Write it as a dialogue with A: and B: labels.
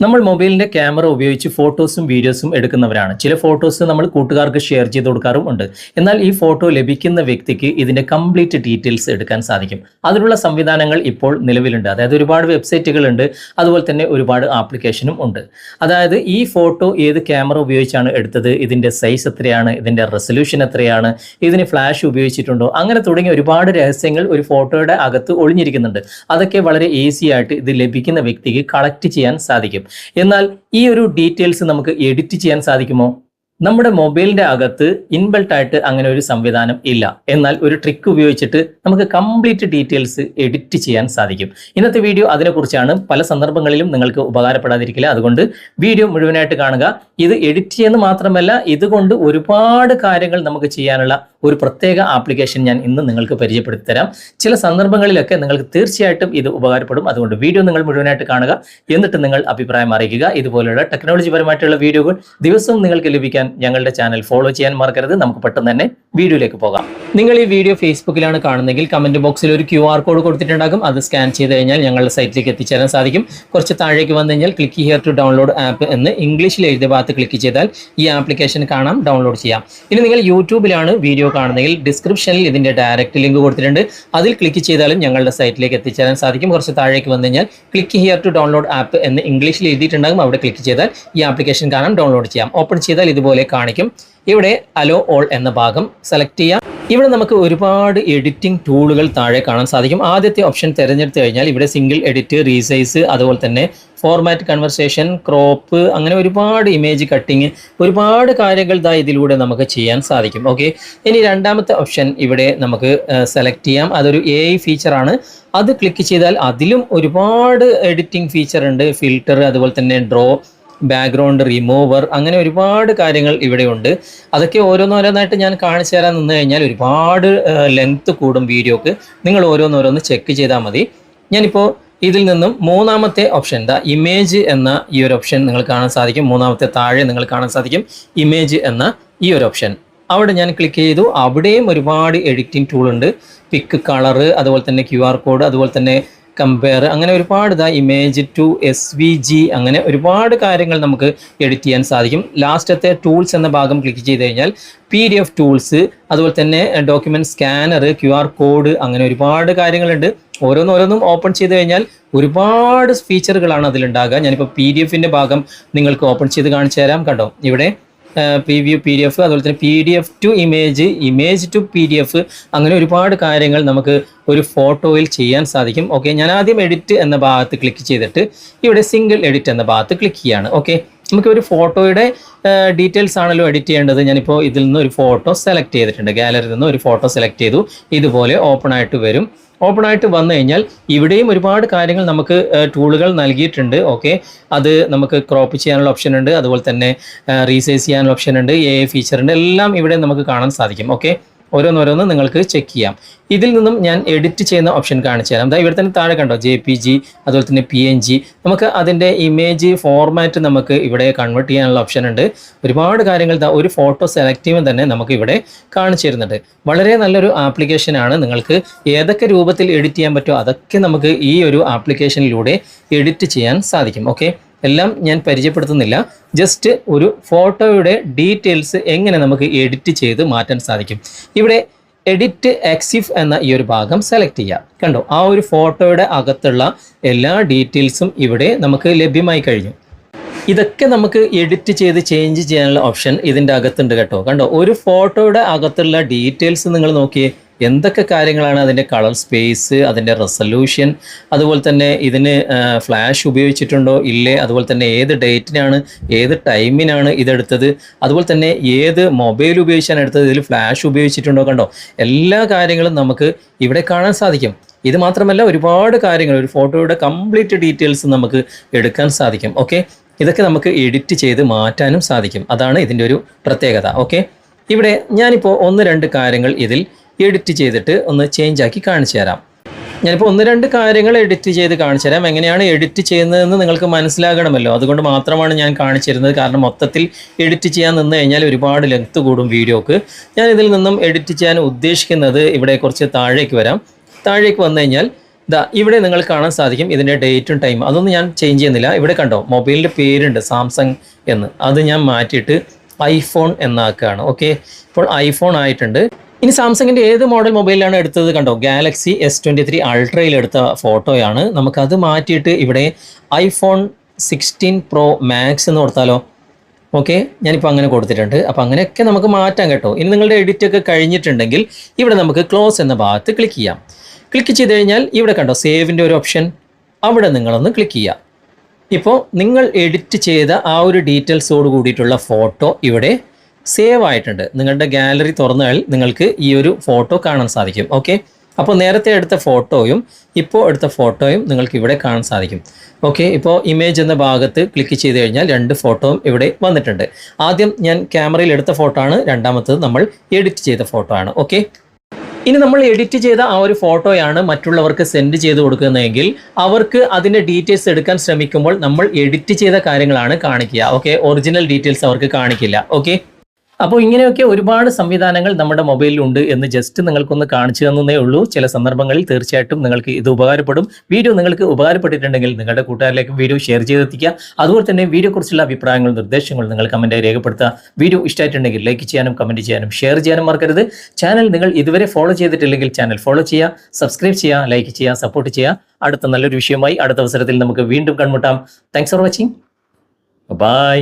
A: നമ്മൾ മൊബൈലിന്റെ ക്യാമറ ഉപയോഗിച്ച് ഫോട്ടോസും വീഡിയോസും എടുക്കുന്നവരാണ്. ചില ഫോട്ടോസ് നമ്മൾ കൂട്ടുകാർക്ക് ഷെയർ ചെയ്ത് കൊടുക്കാറും ഉണ്ട് എന്നാൽ ഈ ഫോട്ടോ ലഭിക്കുന്ന വ്യക്തിക്ക് ഇതിന്റെ കംപ്ലീറ്റ് ഡീറ്റെയിൽസ് എടുക്കാൻ സാധിക്കും. അതിനുള്ള സംവിധാനങ്ങൾ ഇപ്പോൾ നിലവിലുണ്ട്. അതായത് ഒരുപാട് വെബ്സൈറ്റുകൾ ഉണ്ട് അതുപോലെ തന്നെ ഒരുപാട് ആപ്ലിക്കേഷനും ഉണ്ട്. അതായത് ഈ ഫോട്ടോ ഏത് ക്യാമറ ഉപയോഗിച്ചാണ് എടുത്തത്? ഇതിന്റെ സൈസ് എത്രയാണ്? ഇതിന്റെ റെസൊല്യൂഷൻ എത്രയാണ്? ഇതിന് ഫ്ലാഷ് ഉപയോഗിച്ചിട്ടുണ്ടോ? അങ്ങനെ തുടങ്ങിയ ഒരുപാട് രഹസ്യങ്ങൾ ഒരു ഫോട്ടോയുടെ അകത്ത് ഒളിഞ്ഞിരിക്കുന്നുണ്ട്. അതൊക്കെ വളരെ ഈസി ആയിട്ട് ഇത് ലഭിക്കുന്ന വ്യക്തിക്ക് കളക്ട് ചെയ്യാൻ സാധിക്കും. എന്നാൽ ഈ ഒരു ഡീറ്റെയിൽസ് നമുക്ക് എഡിറ്റ് ചെയ്യാൻ സാധിക്കുമോ? നമ്മുടെ മൊബൈലിന്റെ അകത്ത് ഇൻബിൽട്ട് ആയിട്ട് അങ്ങനെ ഒരു സംവിധാനം ഇല്ല. എന്നാൽ ഒരു ട്രിക്ക് ഉപയോഗിച്ചിട്ട് നമുക്ക് കംപ്ലീറ്റ് ഡീറ്റെയിൽസ് എഡിറ്റ് ചെയ്യാൻ സാധിക്കും. ഇന്നത്തെ വീഡിയോ അതിനെക്കുറിച്ചാണ് പല സന്ദർഭങ്ങളിലും നിങ്ങൾക്ക് ഉപകാരപ്പെടാതിരിക്കില്ല. അതുകൊണ്ട് വീഡിയോ മുഴുവനായിട്ട് കാണുക. ഇത് എഡിറ്റ് ചെയ്യുന്നത് മാത്രമല്ല ഇതുകൊണ്ട് ഒരുപാട് കാര്യങ്ങൾ നമുക്ക് ചെയ്യാനുള്ള ഒരു പ്രത്യേക ആപ്ലിക്കേഷൻ ഞാൻ ഇന്ന് നിങ്ങൾക്ക് പരിചയപ്പെടുത്തി തരാം ചില സന്ദർഭങ്ങളിലൊക്കെ നിങ്ങൾക്ക് തീർച്ചയായിട്ടും ഇത് ഉപകാരപ്പെടും. അതുകൊണ്ട് വീഡിയോ നിങ്ങൾ മുഴുവനായിട്ട് കാണുക. എന്നിട്ട് നിങ്ങൾ അഭിപ്രായം അറിയിക്കുക. ഇതുപോലെയുള്ള ടെക്നോളജി പരമായിട്ടുള്ള വീഡിയോകൾ ദിവസവും നിങ്ങൾക്ക് ലഭിക്കാൻ ഞങ്ങളുടെ ചാനൽ ഫോളോ ചെയ്യാൻ മറക്കരുത്. നമുക്ക് പെട്ടെന്ന് തന്നെ വീഡിയോയിലേക്ക് പോകാം. നിങ്ങൾ ഈ വീഡിയോ ഫേസ്ബുക്കിലാണ് കാണുന്നതെങ്കിൽ കമന്റ് ബോക്സിൽ ഒരു ക്യു കോഡ് കൊടുത്തിട്ടുണ്ടാകും. അത് സ്കാൻ ചെയ്ത് കഴിഞ്ഞാൽ ഞങ്ങളുടെ സൈറ്റിലേക്ക് എത്തിച്ചേരാൻ സാധിക്കും. കുറച്ച് താഴേക്ക് വന്നു കഴിഞ്ഞാൽ click here to download app എന്ന് ഇംഗ്ലീഷിൽ എഴുതിയ ഭാഗത്ത് ക്ലിക്ക് ചെയ്താൽ ഈ ആപ്ലിക്കേഷൻ കാണാം. ഡൗൺലോഡ് ചെയ്യാം. ഇനി നിങ്ങൾ യൂട്യൂബിലാണ് വീഡിയോ കാണുന്നതെങ്കിൽ ഡിസ്ക്രിപ്ഷനിൽ ഇതിന്റെ ഡയറക്റ്റ് ലിങ്ക് കൊടുത്തിട്ടുണ്ട്. അതിൽ ക്ലിക്ക് ചെയ്താലും ഞങ്ങളുടെ സൈറ്റിലേക്ക് എത്തിച്ചേരാൻ സാധിക്കും. കുറച്ച് താഴേക്ക് വന്നു കഴിഞ്ഞാൽ click here to download app എന്ന് ഇംഗ്ലീഷിൽ എഴുതിയിട്ടുണ്ടാകും. അവിടെ ക്ലിക്ക് ചെയ്താൽ ഈ ആപ്ലിക്കേഷൻ കാണാം. ഡൗൺലോഡ് ചെയ്യാം. ഓപ്പൺ ചെയ്താൽ ഇതുപോലെ കാണിക്കും. ഇവിടെ അലോ ഓൾ എന്ന ഭാഗം സെലക്ട് ചെയ്യാം. ഇവിടെ നമുക്ക് ഒരുപാട് എഡിറ്റിംഗ് ടൂളുകൾ താഴെ കാണാൻ സാധിക്കും. ആദ്യത്തെ ഓപ്ഷൻ തിരഞ്ഞെടുത്ത് കഴിഞ്ഞാൽ ഇവിടെ സിംഗിൾ എഡിറ്റ് റീസൈസ് അതുപോലെ തന്നെ ഫോർമാറ്റ് കൺവെർസേഷൻ ക്രോപ്പ് അങ്ങനെ ഒരുപാട് ഇമേജ് കട്ടിങ് ഒരുപാട് കാര്യങ്ങൾ ദാ ഇതിലൂടെ നമുക്ക് ചെയ്യാൻ സാധിക്കും. ഓക്കെ ഇനി രണ്ടാമത്തെ ഓപ്ഷൻ ഇവിടെ നമുക്ക് സെലക്ട് ചെയ്യാം. അതൊരു എ ഐ ഫീച്ചറാണ് അത് ക്ലിക്ക് ചെയ്താൽ അതിലും ഒരുപാട് എഡിറ്റിംഗ് ഫീച്ചർ ഉണ്ട്. ഫിൽറ്റർ അതുപോലെ തന്നെ ഡ്രോ ബാക്ക്ഗ്രൗണ്ട് റിമൂവർ അങ്ങനെ ഒരുപാട് കാര്യങ്ങൾ ഇവിടെയുണ്ട്. അതൊക്കെ ഓരോന്നോരോന്നായിട്ട് ഞാൻ കാണിച്ചു തരാൻ നിന്ന് കഴിഞ്ഞാൽ ഒരുപാട് ലെങ്ത് കൂടും വീഡിയോക്ക് നിങ്ങൾ ഓരോന്നോരോന്ന് ചെക്ക് ചെയ്താൽ മതി. ഞാനിപ്പോൾ ഇതിൽ നിന്നും മൂന്നാമത്തെ ഓപ്ഷൻ ദ ഇമേജ് എന്ന ഈ ഒരു ഓപ്ഷൻ നിങ്ങൾ കാണാൻ സാധിക്കും. മൂന്നാമത്തെ താഴെ നിങ്ങൾ കാണാൻ സാധിക്കും. ഇമേജ് എന്ന ഈ ഒരു ഓപ്ഷൻ അവിടെ ഞാൻ ക്ലിക്ക് ചെയ്തു. അവിടെയും ഒരുപാട് എഡിറ്റിംഗ് ടൂൾ ഉണ്ട്. പിക്ക് കളറ് അതുപോലെ തന്നെ ക്യു ആർ കോഡ് അതുപോലെ തന്നെ കമ്പയർ അങ്ങനെ ഒരുപാട് ഇതാ image to S V G അങ്ങനെ ഒരുപാട് കാര്യങ്ങൾ നമുക്ക് എഡിറ്റ് ചെയ്യാൻ സാധിക്കും. ലാസ്റ്റത്തെ ടൂൾസ് എന്ന ഭാഗം ക്ലിക്ക് ചെയ്ത് കഴിഞ്ഞാൽ പി ഡി എഫ് ടൂൾസ് അതുപോലെ തന്നെ document scanner Q R code അങ്ങനെ ഒരുപാട് കാര്യങ്ങളുണ്ട്. ഓരോന്നോരോന്നും ഓപ്പൺ ചെയ്ത് കഴിഞ്ഞാൽ ഒരുപാട് ഫീച്ചറുകളാണ് അതിലുണ്ടാകുക. ഞാനിപ്പോൾ പി ഡി എഫിന്റെ ഭാഗം നിങ്ങൾക്ക് ഓപ്പൺ ചെയ്ത് കാണിച്ചു തരാം. കണ്ടോ? ഇവിടെ പ്രീവ്യൂ പി ഡി എഫ് അതുപോലെ തന്നെ P D F to image image to P D F അങ്ങനെ ഒരുപാട് കാര്യങ്ങൾ നമുക്ക് ഒരു ഫോട്ടോയിൽ ചെയ്യാൻ സാധിക്കും. ഓക്കെ ഞാൻ ആദ്യം എഡിറ്റ് എന്ന ഭാഗത്ത് ക്ലിക്ക് ചെയ്തിട്ട് ഇവിടെ സിംഗിൾ എഡിറ്റ് എന്ന ഭാഗത്ത് ക്ലിക്ക് ചെയ്യാണ്. ഓക്കെ നമുക്ക് ഒരു ഫോട്ടോയുടെ ഡീറ്റെയിൽസ് ആണല്ലോ എഡിറ്റ് ചെയ്യേണ്ടത്. ഞാനിപ്പോൾ ഇതിൽ നിന്ന് ഒരു ഫോട്ടോ സെലക്ട് ചെയ്തിട്ടുണ്ട്. ഗാലറിയിൽ നിന്ന് ഒരു ഫോട്ടോ സെലക്ട് ചെയ്തു. ഇതുപോലെ ഓപ്പൺ ആയിട്ട് വരും. ഓപ്പൺ ആയിട്ട് വന്നു കഴിഞ്ഞാൽ ഇവിടെയും ഒരുപാട് കാര്യങ്ങൾ നമുക്ക് ടൂളുകൾ നൽകിയിട്ടുണ്ട്. ഓക്കെ അത് നമുക്ക് ക്രോപ്പ് ചെയ്യാനുള്ള ഓപ്ഷൻ ഉണ്ട്. അതുപോലെ തന്നെ റീസൈസ് ചെയ്യാനുള്ള ഓപ്ഷൻ ഉണ്ട്. എ ഫീച്ചർ ഉണ്ട്. എല്ലാം ഇവിടെ നമുക്ക് കാണാൻ സാധിക്കും. ഓക്കെ ഓരോന്നോരോന്ന് നിങ്ങൾക്ക് ചെക്ക് ചെയ്യാം. ഇതിൽ നിന്നും ഞാൻ എഡിറ്റ് ചെയ്യുന്ന ഓപ്ഷൻ കാണിച്ചു തരാം. അതായത് ഇവിടെ തന്നെ താഴെ കണ്ടോ? ജെ പി ജി അതുപോലെ തന്നെ പി എൻ ജി നമുക്ക് അതിന്റെ ഇമേജ് ഫോർമാറ്റ് നമുക്ക് ഇവിടെ കൺവേർട്ട് ചെയ്യാനുള്ള ഓപ്ഷൻ ഉണ്ട്. ഒരുപാട് കാര്യങ്ങൾ ഒരു ഫോട്ടോ സെലക്ട് ചെയ്യുമ്പോൾ തന്നെ നമുക്ക് ഇവിടെ കാണിച്ചു തരുന്നുണ്ട്. വളരെ നല്ലൊരു ആപ്ലിക്കേഷനാണ് നിങ്ങൾക്ക് ഏതൊക്കെ രൂപത്തിൽ എഡിറ്റ് ചെയ്യാൻ പറ്റുമോ അതൊക്കെ നമുക്ക് ഈ ഒരു ആപ്ലിക്കേഷനിലൂടെ എഡിറ്റ് ചെയ്യാൻ സാധിക്കും. ഓക്കെ എല്ലാം ഞാൻ പരിചയപ്പെടുത്തുന്നില്ല. ജസ്റ്റ് ഒരു ഫോട്ടോയുടെ ഡീറ്റെയിൽസ് എങ്ങനെ നമുക്ക് എഡിറ്റ് ചെയ്ത് മാറ്റാൻ സാധിക്കും. ഇവിടെ എഡിറ്റ് എക്സിഫ് എന്ന ഈ ഒരു ഭാഗം സെലക്ട് ചെയ്യുക കണ്ടോ? ആ ഒരു ഫോട്ടോയുടെ അകത്തുള്ള എല്ലാ ഡീറ്റെയിൽസും ഇവിടെ നമുക്ക് ലഭ്യമായി കഴിഞ്ഞു. ഇതൊക്കെ നമുക്ക് എഡിറ്റ് ചെയ്ത് ചേഞ്ച് ചെയ്യാനുള്ള ഓപ്ഷൻ ഇതിന്റെ അകത്തുണ്ട് കേട്ടോ. കണ്ടോ? ഒരു ഫോട്ടോയുടെ അകത്തുള്ള ഡീറ്റെയിൽസ് നിങ്ങൾ നോക്കിയേ. എന്തൊക്കെ കാര്യങ്ങളാണ് അതിന്റെ കളർ സ്പേസ് അതിന്റെ റെസൊല്യൂഷൻ അതുപോലെ തന്നെ ഇതിന് ഫ്ലാഷ് ഉപയോഗിച്ചിട്ടുണ്ടോ ഇല്ലേ അതുപോലെ തന്നെ ഏത് ഡേറ്റിനാണ് ഏത് ടൈമിനാണ് ഇതെടുത്തത് അതുപോലെ തന്നെ ഏത് മൊബൈൽ ഉപയോഗിച്ചാണ് എടുത്തത് ഇതിൽ ഫ്ലാഷ് ഉപയോഗിച്ചിട്ടുണ്ടോ കണ്ടോ എല്ലാ കാര്യങ്ങളും നമുക്ക് ഇവിടെ കാണാൻ സാധിക്കും. ഇത് മാത്രമല്ല ഒരുപാട് കാര്യങ്ങൾ ഒരു ഫോട്ടോയുടെ കംപ്ലീറ്റ് ഡീറ്റെയിൽസ് നമുക്ക് എടുക്കാൻ സാധിക്കും ഓക്കെ? ഇതൊക്കെ നമുക്ക് എഡിറ്റ് ചെയ്ത് മാറ്റാനും സാധിക്കും. അതാണ് ഇതിന്റെ ഒരു പ്രത്യേകത ഓക്കെ? ഇവിടെ ഞാനിപ്പോൾ ഒന്ന് രണ്ട് കാര്യങ്ങൾ ഇതിൽ എഡിറ്റ് ചെയ്തിട്ട് ഒന്ന് ചേഞ്ച് ആക്കി കാണിച്ചു തരാം. ഞാനിപ്പോൾ ഒന്ന് രണ്ട് കാര്യങ്ങൾ എഡിറ്റ് ചെയ്ത് കാണിച്ചു തരാം. എങ്ങനെയാണ് എഡിറ്റ് ചെയ്യുന്നതെന്ന് നിങ്ങൾക്ക് മനസ്സിലാകണമല്ലോ. അതുകൊണ്ട് മാത്രമാണ് ഞാൻ കാണിച്ചിരുന്നത്. കാരണം മൊത്തത്തിൽ എഡിറ്റ് ചെയ്യാൻ നിന്ന് കഴിഞ്ഞാൽ ഒരുപാട് ലെങ്ത് കൂടും വീഡിയോക്ക് ഞാൻ ഇതിൽ നിന്നും എഡിറ്റ് ചെയ്യാൻ ഉദ്ദേശിക്കുന്നത് ഇവിടെ കുറച്ച് താഴേക്ക് വരാം. താഴേക്ക് വന്നു കഴിഞ്ഞാൽ ഇതാ ഇവിടെ നിങ്ങൾ കാണാൻ സാധിക്കും ഇതിന്റെ ഡേറ്റും ടൈം അതൊന്നും ഞാൻ ചേഞ്ച് ചെയ്യുന്നില്ല. ഇവിടെ കണ്ടോ മൊബൈലിന്റെ പേരുണ്ട് സാംസങ് എന്ന്. അത് ഞാൻ മാറ്റിയിട്ട് ഐഫോൺ എന്നാക്കുകയാണ്. ഓക്കെ ഇപ്പോൾ ഐഫോൺ ആയിട്ടുണ്ട്. ഇനി സാംസങ്ങിന്റെ ഏത് മോഡൽ മൊബൈലാണ് എടുത്തത് കണ്ടോ? ഗാലക്സി എസ് ട്വന്റി ത്രീ അൾട്രയിൽ എടുത്ത ഫോട്ടോയാണ്. നമുക്കത് മാറ്റിയിട്ട് ഇവിടെ ഐഫോൺ സിക്സ്റ്റീൻ പ്രോ മാക്സ് എന്ന് കൊടുത്താലോ? ഓക്കെ ഞാനിപ്പോൾ അങ്ങനെ കൊടുത്തിട്ടുണ്ട്. അപ്പോൾ അങ്ങനെയൊക്കെ നമുക്ക് മാറ്റാം കേട്ടോ. ഇനി നിങ്ങളുടെ എഡിറ്റ് ഒക്കെ കഴിഞ്ഞിട്ടുണ്ടെങ്കിൽ ഇവിടെ നമുക്ക് ക്ലോസ് എന്ന ഭാഗത്ത് ക്ലിക്ക് ചെയ്യാം. ക്ലിക്ക് ചെയ്ത് കഴിഞ്ഞാൽ ഇവിടെ കണ്ടോ സേവിന്റെ ഒരു ഓപ്ഷൻ അവിടെ നിങ്ങളൊന്ന് ക്ലിക്ക് ചെയ്യുക. ഇപ്പോൾ നിങ്ങൾ എഡിറ്റ് ചെയ്ത ആ ഒരു ഡീറ്റെയിൽസോട് കൂടിയിട്ടുള്ള ഫോട്ടോ ഇവിടെ സേവ് ആയിട്ടുണ്ട്. നിങ്ങളുടെ ഗാലറി തുറന്നാൽ നിങ്ങൾക്ക് ഈ ഒരു ഫോട്ടോ കാണാൻ സാധിക്കും. ഓക്കെ അപ്പോൾ നേരത്തെ എടുത്ത ഫോട്ടോയും ഇപ്പോൾ എടുത്ത ഫോട്ടോയും നിങ്ങൾക്ക് ഇവിടെ കാണാൻ സാധിക്കും. ഓക്കെ ഇപ്പോൾ ഇമേജ് എന്ന ഭാഗത്ത് ക്ലിക്ക് ചെയ്ത് കഴിഞ്ഞാൽ രണ്ട് ഫോട്ടോയും ഇവിടെ വന്നിട്ടുണ്ട്. ആദ്യം ഞാൻ ക്യാമറയിൽ എടുത്ത ഫോട്ടോ ആണ്. രണ്ടാമത്തത് നമ്മൾ എഡിറ്റ് ചെയ്ത ഫോട്ടോ ആണ്. ഓക്കെ ഇനി നമ്മൾ എഡിറ്റ് ചെയ്ത ആ ഒരു ഫോട്ടോയാണ് മറ്റുള്ളവർക്ക് സെൻഡ് ചെയ്ത് കൊടുക്കുന്നതെങ്കിൽ അവർക്ക് അതിന്റെ ഡീറ്റെയിൽസ് എടുക്കാൻ ശ്രമിക്കുമ്പോൾ നമ്മൾ എഡിറ്റ് ചെയ്ത കാര്യങ്ങളാണ് കാണിക്കുക. ഓക്കെ ഒറിജിനൽ ഡീറ്റെയിൽസ് അവർക്ക് കാണിക്കില്ല. ഓക്കെ അപ്പോൾ ഇങ്ങനെയൊക്കെ ഒരുപാട് സംവിധാനങ്ങൾ നമ്മുടെ മൊബൈലിലുണ്ട് എന്ന് ജസ്റ്റ് നിങ്ങൾക്കൊന്ന് കാണിച്ചു തന്നേ ഉള്ളൂ. ചില സന്ദർഭങ്ങളിൽ തീർച്ചയായിട്ടും നിങ്ങൾക്ക് ഇത് ഉപകാരപ്പെടും. വീഡിയോ നിങ്ങൾക്ക് ഉപകാരപ്പെട്ടിട്ടുണ്ടെങ്കിൽ നിങ്ങളുടെ കൂട്ടുകാരിലേക്ക് വീഡിയോ ഷെയർ ചെയ്തെത്തിക്കുക. അതുപോലെ തന്നെ വീഡിയോയെക്കുറിച്ചുള്ള അഭിപ്രായങ്ങൾ നിർദ്ദേശങ്ങൾ നിങ്ങൾ കമന്റായി രേഖപ്പെടുത്തുക. വീഡിയോ ഇഷ്ടമായിട്ടുണ്ടെങ്കിൽ ലൈക്ക് ചെയ്യാനും കമന്റ് ചെയ്യാനും ഷെയർ ചെയ്യാനും മറക്കരുത്. ചാനൽ നിങ്ങൾ ഇതുവരെ ഫോളോ ചെയ്തിട്ടില്ലെങ്കിൽ ചാനൽ ഫോളോ ചെയ്യുക സബ്സ്ക്രൈബ് ചെയ്യുക ലൈക്ക് ചെയ്യുക സപ്പോർട്ട് ചെയ്യുക. അടുത്ത നല്ലൊരു വിഷയമായി അടുത്ത അവസരത്തിൽ നമുക്ക് വീണ്ടും കൺമുട്ടാം. Thanks for watching bye